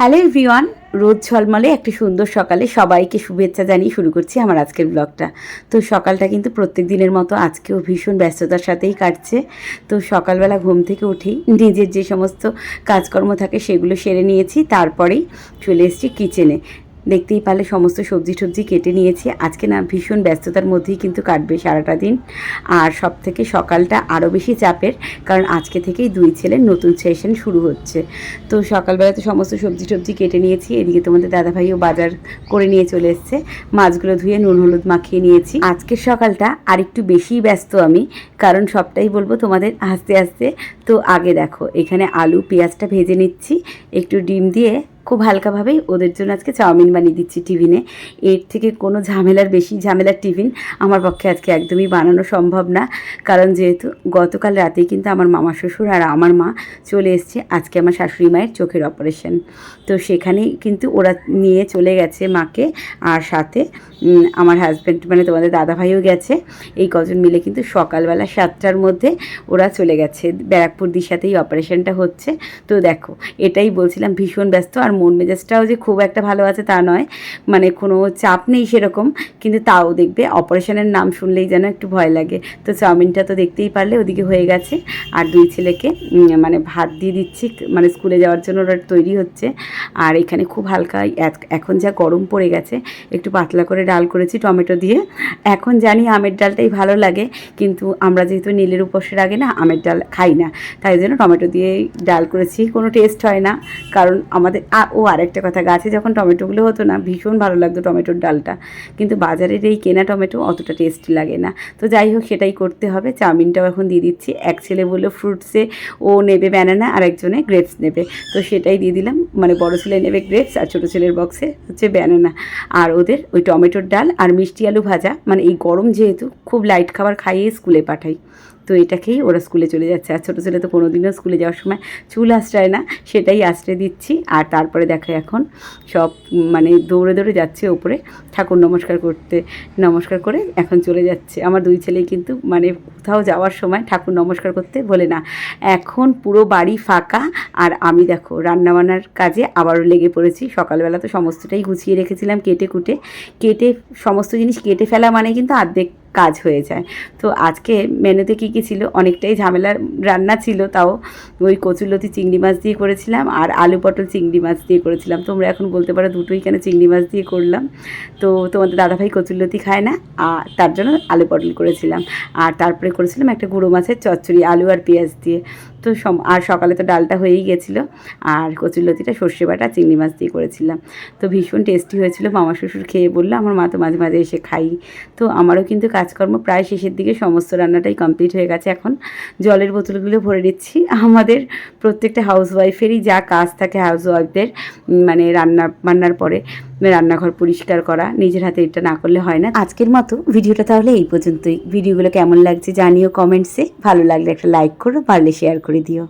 Hello everyone রোদ ঝলমলে একটি সুন্দর সকালে সবাইকে শুভেচ্ছা জানিয়ে শুরু করছি আমার আজকের ব্লগটা। তো সকালটা কিন্তু প্রত্যেক দিনের মতো আজকেও ভীষণ ব্যস্ততার সাথেই কাটছে। তো সকালবেলা ঘুম থেকে উঠেই নিজের যে সমস্ত কাজকর্ম থাকে সেগুলো সেরে নিয়েছি, তারপরেই চলে এসেছি কিচেনে দেখতেই পারলে সমস্ত সবজি টবজি কেটে নিয়েছি। আজকে না ভীষণ ব্যস্ততার মধ্যেই কিন্তু কাটবে সারাটা দিন। আর সব থেকে সকালটা আরও বেশি চাপের, কারণ আজকে থেকেই দুই ছেলের নতুন সেশন শুরু হচ্ছে। তো সকালবেলা তো সমস্ত সবজি টবজি কেটে নিয়েছি, এদিকে তোমাদের দাদাভাইও বাজার করে নিয়ে চলে এসছে। মাছগুলো ধুয়ে নুন হলুদ মাখিয়ে নিয়েছি। আজকের সকালটা আরেকটু বেশিই ব্যস্ত আমি, কারণ সবটাই বলব তোমাদের আস্তে আস্তে। তো আগে দেখো, এখানে আলু, পেঁয়াজটা ভেজে নিচ্ছি। একটু ডিম দিয়ে খুব হালকাভাবেই ওদের জন্য আজকে চাউমিন বানিয়ে দিচ্ছি টিফিনে। এর থেকে কোনো ঝামেলার বেশি ঝামেলার টিফিন আমার পক্ষে আজকে একদমই বানানো সম্ভব না। কারণ যেহেতু গতকাল রাতেই কিন্তু আমার মামা শ্বশুর আর আমার মা চলে এসছে, আজকে আমার শাশুড়ি মায়ের চোখের অপারেশন তো সেখানেই কিন্তু ওরা নিয়ে চলে গেছে মাকে আর সাথে আমার হাজব্যান্ড মানে তোমাদের দাদাভাইও গেছে। এই কজন মিলে কিন্তু সকালবেলা সাতটার মধ্যে ওরা চলে গেছে। ব্যারাকপুর দিশাতেই অপারেশনটা হচ্ছে। তো দেখো, এটাই বলছিলাম, ভীষণ ব্যস্ত আর মন মেজাজটাও যে খুব একটা ভালো আছে তা নয়। মানে কোনো চাপ নেই সেরকম, কিন্তু তাও দেখবে অপারেশনের নাম শুনলেই যেন একটু ভয় লাগে। তো চাউমিনটা তো দেখতেই পারলে ওদিকে হয়ে গেছে। আর দুই ছেলেকে মানে ভাত দিয়ে দিচ্ছি মানে স্কুলে যাওয়ার জন্য ওরা তৈরি হচ্ছে। আর এখানে খুব হালকা এখন যা গরম পড়ে গেছে, একটু পাতলা করে ডাল করেছি টমেটো দিয়ে। এখন জানি আমের ডালটাই ভালো লাগে, কিন্তু আমরা যেহেতু নীলের উপসের আগে না, আমের ডাল খাই না, তাই জন্য টমেটো দিয়ে ডাল করেছি, কোনো টেস্ট হয় না। কারণ আমাদের ও আরেকটা কথা, গাছে যখন টমেটোগুলো হতো না, ভীষণ ভালো লাগতো টমেটোর ডালটা। কিন্তু বাজারের এই কেনা টমেটো অতটা টেস্টি লাগে না। তো যাই হোক, সেটাই করতে হবে। চাউমিনটাও এখন দিয়ে দিচ্ছি। এক ছেলে বলল ফ্রুটসে ও নেবে ব্যানানা আর একজনে গ্রেপস নেবে। তো সেটাই দিয়ে দিলাম। মানে বড় ছেলে নেবে গ্রেপস আর ছোটো ছেলের বক্সে হচ্ছে ব্যানানা আর ওদের ওই টমেটোর ডাল আর মিষ্টি আলু ভাজা। মানে এই গরম যেহেতু, খুব লাইট খাবার খাইয়ে স্কুলে পাঠাই। তো এটাকেই ওরা স্কুলে চলে যাচ্ছে। আর ছোটো ছেলে তো কোনোদিনও স্কুলে যাওয়ার সময় চুল আশ্রয় না, সেটাই আশ্রয় দিচ্ছি। আর তারপরে দেখো এখন সব মানে দৌড়ে দৌড়ে যাচ্ছে ওপরে। ঠাকুর নমস্কার করতে, নমস্কার করে এখন চলে যাচ্ছে। আমার দুই ছেলেই কিন্তু মানে কোথাও যাওয়ার সময় ঠাকুর নমস্কার করতে বলে না। এখন পুরো বাড়ি ফাঁকা। আর আমি দেখো রান্নাবান্নার কাজে আবারও লেগে পড়েছি। সকালবেলা তো সমস্তটাই গুছিয়ে রেখেছিলাম কেটে কুটে। কেটে, সমস্ত জিনিস কেটে ফেলা মানে কিন্তু অর্ধেক কাজ হয়ে যায়। তো আজকে মেনুতে কী কী ছিল? অনেকটাই ঝামেলার রান্না ছিল তাও। ওই কচুলতি চিংড়ি মাছ দিয়ে করেছিলাম আর আলু পটল চিংড়ি মাছ দিয়ে করেছিলাম। তোমরা এখন বলতে পারো দুটোই কেন চিংড়ি মাছ দিয়ে করলাম। তো তোমাদের দাদাভাই কচুলতি খায় না আর তার জন্য আলু পটল করেছিলাম। আর তারপরে করেছিলাম একটা গুঁড়ো মাছের চচ্চড়ি, আলু আর পেঁয়াজ দিয়ে। তো আর সকালে তো ডালটা হয়েই গেছিল। আর কচুরলতিটা সর্ষে বাটা, চিংড়ি মাছ দিয়ে করেছিলাম। তো ভীষণ টেস্টি হয়েছিল। মামা শ্বশুর খেয়ে বলল, আমার মা তো মাঝে মাঝে এসে খাই। তো আমারও কিন্তু কাজকর্ম প্রায় শেষের দিকে সমস্ত রান্নাটাই কমপ্লিট হয়ে গেছে এখন। জলের বোতলগুলো ভরে নিচ্ছি। আমাদের প্রত্যেকটা হাউস ওয়াইফেরই যা কাজ থাকে হাউস ওয়াইফদের মানে রান্না বান্নার পরে। রান্নাঘর পরিষ্কার করা, নিজের হাতে এটা না করলে হয় না। আজকের মতো ভিডিওটা তাহলে এই পর্যন্তই। ভিডিওগুলো কেমন লাগছে জানিও কমেন্টসে। ভালো লাগলে একটা লাইক করো পারলে শেয়ার করে দিও।